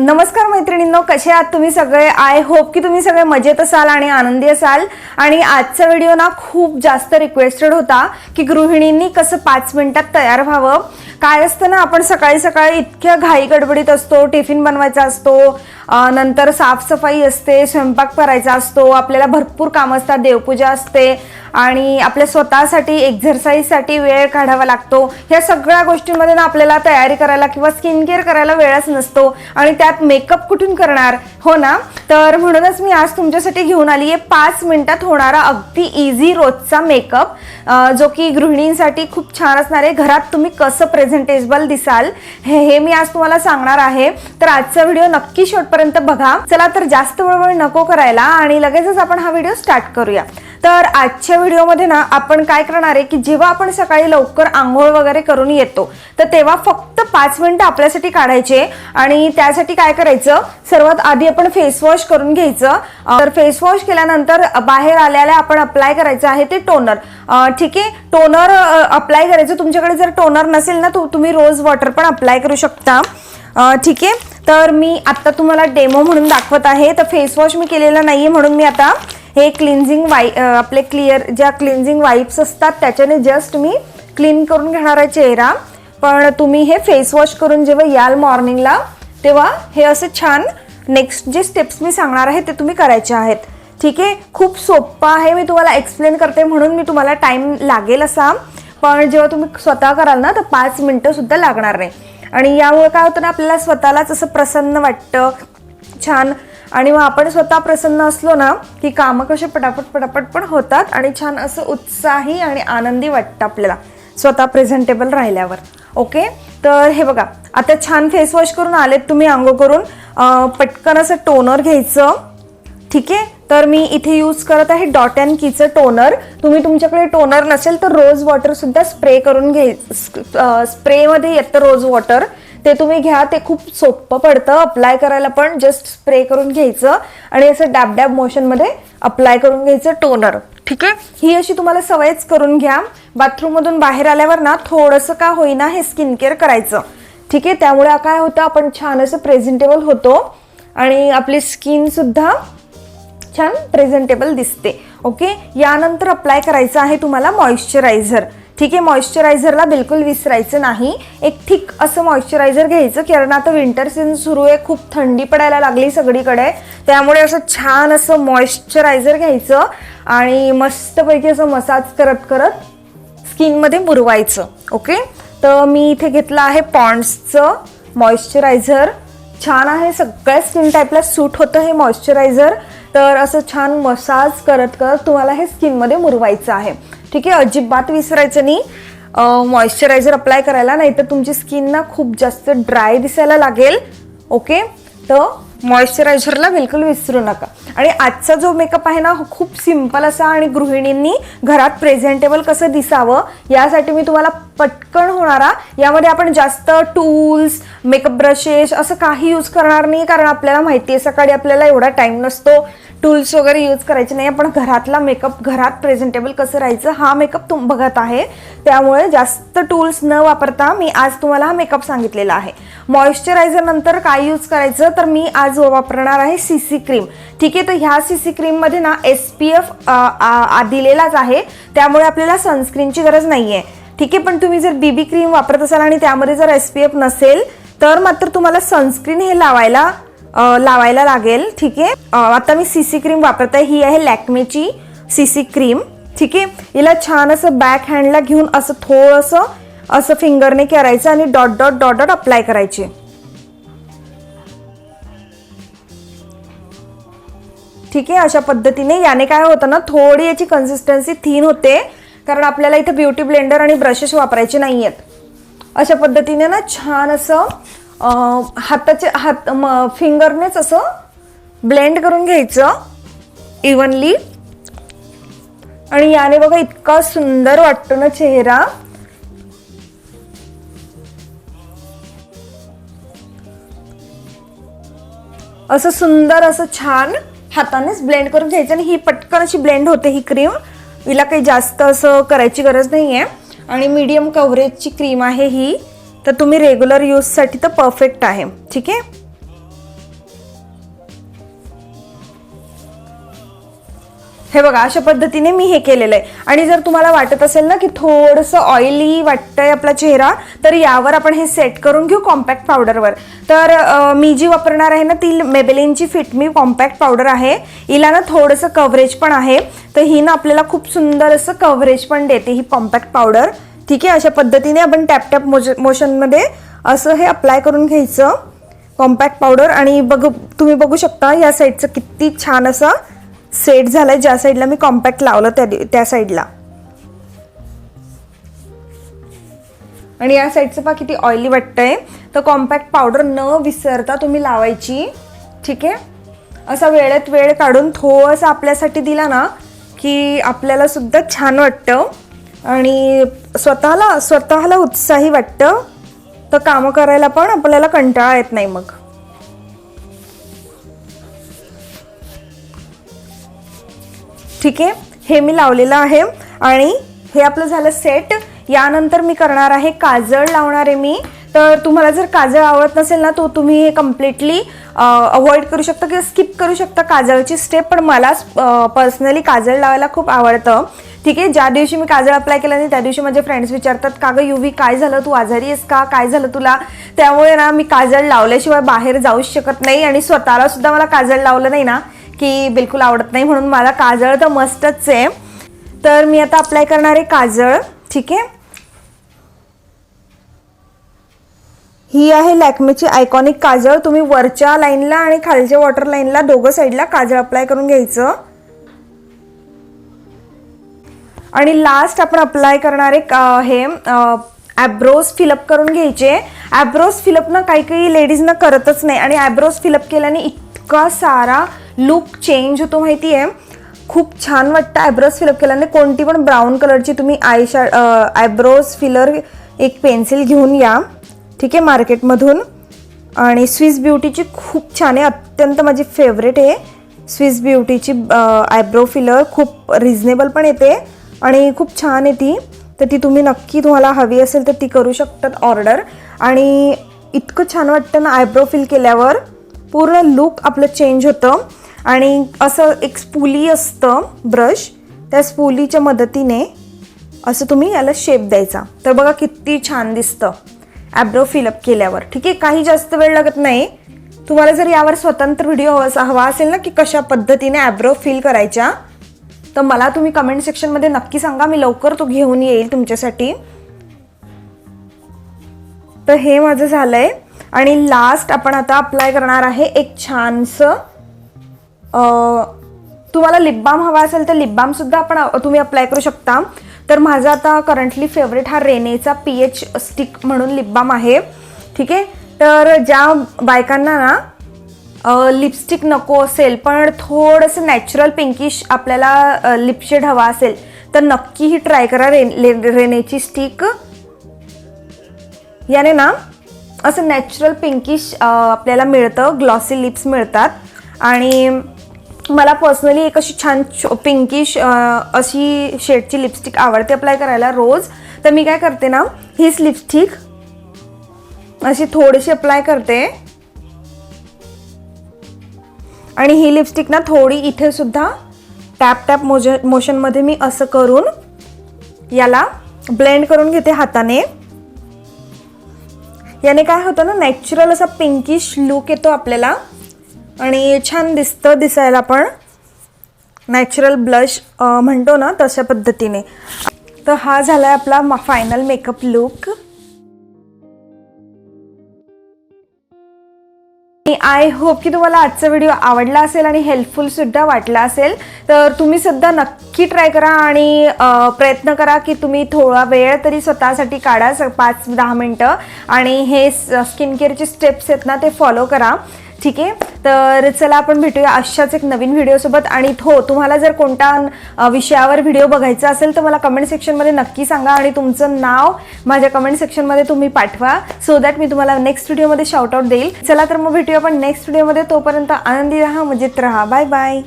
नमस्कार मैत्रिणींनो कसे आहात तुम्ही सगळे? आय होप की तुम्ही सगळे मजेत असाल आणि आनंदी असाल. आणि आजचा व्हिडिओ ना खूप जास्त रिक्वेस्टेड होता की गृहिणींनी कसं पाच मिनिटात तयार व्हावं. काय असतं ना आपण सकाळी सकाळी इतक्या घाई गडबडीत असतो टिफिन बनवायचा असतो नंतर साफसफाई असते स्वयंपाक करायचा असतो आपल्याला भरपूर कामं असतात देवपूजा असते आणि आपल्या स्वतःसाठी एक्झरसाईजसाठी वेळ काढावा लागतो. ह्या सगळ्या गोष्टींमध्ये ना आपल्याला तयारी करायला किंवा स्किन केअर करायला वेळच नसतो आणि त्यात मेकअप कुठून करणार? हो ना? तर म्हणूनच मी आज तुमच्यासाठी घेऊन आली आहे पाच मिनिटात होणारा अगदी इझी रोजचा मेकअप जो की गृहिणींसाठी खूप छान असणार आहे. घरात तुम्ही कसं प्रेझेंटेबल दिसाल हे हे मी आज तुम्हाला सांगणार आहे. तर आजचा व्हिडिओ नक्की शेवटपर्यंत बघा. चला तर जास्त वळवळ नको करायला आणि लगेचच आपण हा व्हिडिओ स्टार्ट करूया. तर आजच्या व्हिडिओमध्ये ना आपण काय करणार आहे की जेव्हा आपण सकाळी लवकर आंघोळ वगैरे करून येतो तर तेव्हा फक्त पाच मिनिटं आपल्यासाठी काढायचे आणि त्यासाठी काय करायचं? सर्वात आधी आपण फेस वॉश करून घ्यायचं. तर फेस वॉश केल्यानंतर बाहेर आल्याला आपण अप्लाय करायचं आहे ते टोनर ठीक आहे? टोनर अप्लाय करायचं. तुमच्याकडे जर टोनर नसेल ना तो तुम्ही रोज वॉटर पण अप्लाय करू शकता. ठीक आहे? तर मी आत्ता तुम्हाला डेमो म्हणून दाखवत आहे. तर फेस वॉश मी केलेला नाहीये म्हणून मी आता हे क्लिन्झिंग वाई आपले क्लिअर ज्या क्लिन्झिंग वाईप्स असतात त्याच्याने जस्ट मी क्लीन करून घेणार आहे चेहरा. पण तुम्ही हे फेसवॉश करून जेव्हा याल मॉर्निंगला तेव्हा हे असे छान नेक्स्ट जे स्टेप्स मी सांगणार आहे ते तुम्ही करायचे आहेत. ठीक आहे? खूप सोपं आहे मी तुम्हाला एक्सप्लेन करते म्हणून मी तुम्हाला टाइम लागेल असा. पण जेव्हा तुम्ही स्वतः कराल ना तर पाच मिनटंसुद्धा लागणार नाही. आणि यामुळे काय होतं ना आपल्याला स्वतःलाच असं प्रसन्न वाटतं. छान आणि मग आपण स्वतः प्रसन्न असलो ना की कामं कसे पटापट पटापट पण होतात आणि छान असं उत्साही आणि आनंदी वाटतं आपल्याला स्वतः प्रेझेंटेबल राहिल्यावर. ओके तर हे बघा आता छान फेसवॉश करून आलेत तुम्ही आंघोळ करून. पटकन असं टोनर घ्यायचं. ठीक आहे? तर मी इथे यूज करत आहे डॉट अँड कीचं टोनर तुम्ही तुमच्याकडे टोनर नसेल तर रोज वॉटर सुद्धा स्प्रे करून घ्याय स्प्रेमध्ये येतं रोज वॉटर ते तुम्ही घ्या ते खूप सोपं पडतं अप्लाय करायला पण. जस्ट स्प्रे करून घ्यायचं आणि असं डॅब डॅब मोशनमध्ये अप्लाय करून घ्यायचं टोनर ठीक आहे? ही अशी तुम्हाला सवयच करून घ्या. बाथरूममधून बाहेर आल्यावर ना थोडंसं का होईना हे स्किन केअर करायचं. ठीक आहे? त्यामुळे काय होतं आपण छान असं प्रेझेंटेबल होतो आणि आपली स्किन सुद्धा छान प्रेझेंटेबल दिसते. ओके यानंतर अप्लाय करायचं आहे तुम्हाला मॉइश्चरायझर ठीक आहे मॉइश्चरायझरला बिलकुल विसरायचं नाही. एक थिक असं मॉइश्चरायझर घ्यायचं कारण आता विंटर सीझन सुरू आहे खूप थंडी पडायला लागली सगळीकडे. त्यामुळे असं छान असं मॉइश्चरायझर घ्यायचं आणि मस्तपैकी असं मसाज करत करत स्किनमध्ये मुरवायचं ओके तर मी इथे घेतलं आहे पॉन्ड्सचं मॉइश्चरायझर छान आहे सगळ्या स्किन टाईपला सूट होतं हे मॉइश्चरायझर तर असं छान मसाज करत करत तुम्हाला हे स्किनमध्ये मुरवायचं आहे. ठीक आहे अजिबात विसरायचं नाही. मॉइश्चरायझर अप्लाय करायला नाही तर तुमची स्किन ना खूप जास्त ड्राय दिसायला लागेल ओके तर मॉइश्चरायझरला बिलकुल विसरू नका. आणि आजचा जो मेकअप आहे ना खूप सिंपल असा आणि गृहिणींनी घरात प्रेझेंटेबल कसं दिसावं यासाठी मी तुम्हाला पटकन होणारा यामध्ये आपण जास्त टूल्स मेकअप ब्रशेस असं काही यूज करणार नाही कारण आपल्याला माहिती आहे सकाळी आपल्याला एवढा टाईम नसतो. टूल्स वगैरे यूज करायचे नाही. आपण घरातला मेकअप घरात प्रेझेंटेबल कसं राहायचं हा मेकअप तुम बघत आहे. त्यामुळे जास्त टूल्स न वापरता मी आज तुम्हाला हा मेकअप सांगितलेला आहे. मॉइश्चरायझर नंतर काय यूज करायचं तर मी आज वापरणार आहे सी सी क्रीम ठीक आहे तर ह्या सी सी क्रीममध्ये ना एस पी एफ दिलेलाच आहे. त्यामुळे आपल्याला सनस्क्रीनची गरज नाही आहे ठीक आहे पण तुम्ही जर बीबी क्रीम वापरत असाल आणि त्यामध्ये जर एस पी एफ नसेल तर मात्र तुम्हाला सनस्क्रीन हे लावायला लावायला लागेल ठीक आहे? आता मी सी सी क्रीम वापरत. आहे ही आहे लॅक्मेची सी सी क्रीम ठीक आहे? हिला छान असं बॅक हँडला घेऊन असं थोडंसं असं फिंगरने करायचं आणि dot dot dot dot apply करायचे. ठीक आहे? अशा पद्धतीने. याने काय होतं ना थोडी याची कन्सिस्टन्सी थीन होते कारण आपल्याला इथे ब्युटी ब्लेंडर आणि ब्रशेस वापरायचे नाही आहेत अशा पद्धतीने ना छान असं हाताचे हात म- फिंगरनेच असं ब्लेंड करून घ्यायचं इव्हनली आणि याने बघा इतका सुंदर वाटतो ना चेहरा. असं सुंदर असं छान हातानेच ब्लेंड करून घ्यायचं आणि ही पटकन अशी ब्लेंड होते ही क्रीम. हिला काही जास्त असं करायची गरज नाही आहे आणि मीडियम कव्हरेजची क्रीम आहे ही. तर तुम्ही रेग्युलर यूजसाठी तर परफेक्ट आहे. ठीक आहे? हे बघा अशा पद्धतीने मी हे केलेलं आहे. आणि जर तुम्हाला वाटत असेल ना की थोडंसं ऑइली वाटतंय आपला चेहरा तर यावर आपण हे सेट करून घेऊ कॉम्पॅक्ट पावडरवर तर मी जी वापरणार आहे ना ती मेबेलिनची फिटमी कॉम्पॅक्ट पावडर आहे. हिला ना थोडंसं कव्हरेज पण आहे. तर ही ना आपल्याला खूप सुंदर असं कव्हरेज पण देते ही कॉम्पॅक्ट पावडर ठीक आहे अशा पद्धतीने आपण टॅप टॅप मोज मोशनमध्ये असं हे अप्लाय करून घ्यायचं. कॉम्पॅक्ट पावडर आणि बघ तुम्ही बघू शकता या साईडचं किती छान असं सेट झालंय. ज्या साईडला मी कॉम्पॅक्ट लावलं त्या त्या साईडला आणि या साईडचं पहा किती ऑइली वाटतंय. तर कॉम्पॅक्ट पावडर न विसरता तुम्ही लावायची. ठीक आहे? असा वेळेत वेळ काढून थोडंसं आपल्यासाठी दिला ना की आपल्याला सुद्धा छान वाटतं. आणि स्वतःला स्वतःला उत्साही वाटतं. तर कामं करायला पण आपल्याला कंटाळा येत नाही मग. ठीक आहे? हे मी लावलेलं आहे. आणि हे आपलं झालं सेट यानंतर मी करणार आहे काजळ लावणार आहे मी. तर तुम्हाला जर काजळ आवडत नसेल ना तो तुम्ही हे कम्प्लिटली अवॉइड करू शकता किंवा स्किप करू शकता काजळची स्टेप पण मला पर्सनली काजळ लावायला खूप आवडतं. ठीक आहे ज्या दिवशी मी काजळ अप्लाय केलं नाही त्या दिवशी माझे फ्रेंड्स विचारतात का गं युवी काय झालं? तू आजारी आहेस का? काय झालं तुला? त्यामुळे ना मी काजळ लावल्याशिवाय बाहेर जाऊच शकत नाही आणि स्वतःला सुद्धा मला काजळ लावलं नाही ना की बिलकुल आवडत नाही. म्हणून मला काजळ तर मस्तच आहे. तर मी आता अप्लाय करणार आहे काजळ ठीक आहे? ही आहे लॅक्मेची आयकॉनिक काजळ. तुम्ही वरच्या लाईनला आणि खालच्या वॉटर लाईनला दोघं साईडला काजळ अप्लाय करून घ्यायचं. आणि लास्ट आपण अप्लाय करणारे का- हे ॲब्रोज फिलअप करून घ्यायचे. ॲब्रोज फिलअप ना काही काही लेडीजना करतच नाही. आणि ॲब्रोज फिलअप केल्याने इतका सारा लुक चेंज होतो माहिती आहे खूप छान वाटतं ॲब्रोज फिलअप केल्याने. कोणती पण ब्राऊन कलरची तुम्ही आय शा ॲब्रोज फिलर एक पेन्सिल घेऊन या. ठीक आहे मार्केटमधून आणि स्विस ब्युटीची खूप छान आहे. अत्यंत माझी फेवरेट आहे. स्विस ब्युटीची आयब्रो फिलर खूप रिझनेबल पण येते. आणि खूप छान आहे ती. तर ती तुम्ही नक्की तुम्हाला हवी असेल तर ती करू शकतात ऑर्डर. आणि इतकं छान वाटतं ना आयब्रो फिल केल्यावर. पूर्ण लुक आपलं चेंज होतं. आणि असं एक स्पुली असतं ब्रश त्या स्पुलीच्या मदतीने असं तुम्ही याला शेप द्यायचा. तर बघा किती छान दिसतं ॲब्रो फिलअप केल्यावर. ठीक आहे काही जास्त वेळ लागत नाही. तुम्हाला जर यावर स्वतंत्र व्हिडिओ हवा हवा असेल ना की कशा पद्धतीने ॲब्रो फिल करायच्या तर मला तुम्ही कमेंट सेक्शनमध्ये नक्की सांगा मी लवकर तो घेऊन येईल तुमच्यासाठी. तर हे माझं झालंय. आणि लास्ट आपण आता अप्लाय करणार आहे एक छानसं तुम्हाला लिपबाम हवा असेल तर लिपबामसुद्धा आपण तुम्ही अप्लाय करू शकता. तर माझा आता करंटली फेवरेट हा रेनेचा पी एच स्टिक म्हणून लिपबाम आहे. ठीक? आहे तर ज्या बायकांना ना लिपस्टिक नको असेल पण थोडंसं नॅचरल पिंकिश आपल्याला लिपशेड हवा असेल तर नक्की ही ट्राय करा रे रेनेची स्टिक याने ना असं नॅचरल पिंकिश आपल्याला मिळतं ग्लॉसी लिप्स मिळतात. आणि मला पर्सनली एक अशी छान पिंकिश अशी शेडची लिपस्टिक आवडते अप्लाय करायला रोज. तर मी काय करते ना हीच लिपस्टिक अशी थोडीशी अप्लाय करते. आणि ही लिपस्टिक ना थोडी इथे सुद्धा टॅप टॅप मोज मोशनमध्ये मी असं करून याला ब्लेंड करून घेते हाताने. याने काय होतं ना नॅचरल असा पिंकिश लुक येतो आपल्याला. आणि छान दिसतं दिसायला पण. नॅचरल ब्लश म्हणतो ना तशा पद्धतीने. तर हा झाला आहे आपला final makeup look I hope की तुम्हाला आजचा व्हिडिओ आवडला असेल आणि हेल्पफुलसुद्धा वाटला असेल तर तुम्ही सुद्धा नक्की ट्राय करा आणि प्रयत्न करा की तुम्ही थोडा वेळ तरी स्वतःसाठी काढा स- पाच दहा मिनटं. आणि हे स्किन केअरचे स्टेप्स आहेत ना ते फॉलो करा. ठीक आहे? तर चला आपण भेटूया अशाच एक नवीन व्हिडिओसोबत. आणि हो तुम्हाला जर कोणत्या विषयावर व्हिडिओ बघायचा असेल तर मला कमेंट सेक्शनमध्ये नक्की सांगा आणि तुमचं नाव माझ्या कमेंट सेक्शनमध्ये तुम्ही पाठवा सो दॅट मी तुम्हाला नेक्स्ट व्हिडिओमध्ये शॉर्टआउट आउट देईल. चला तर मग भेटूया आपण नेक्स्ट व्हिडिओमध्ये तोपर्यंत आनंदी राहा मजेत राहा. Bye bye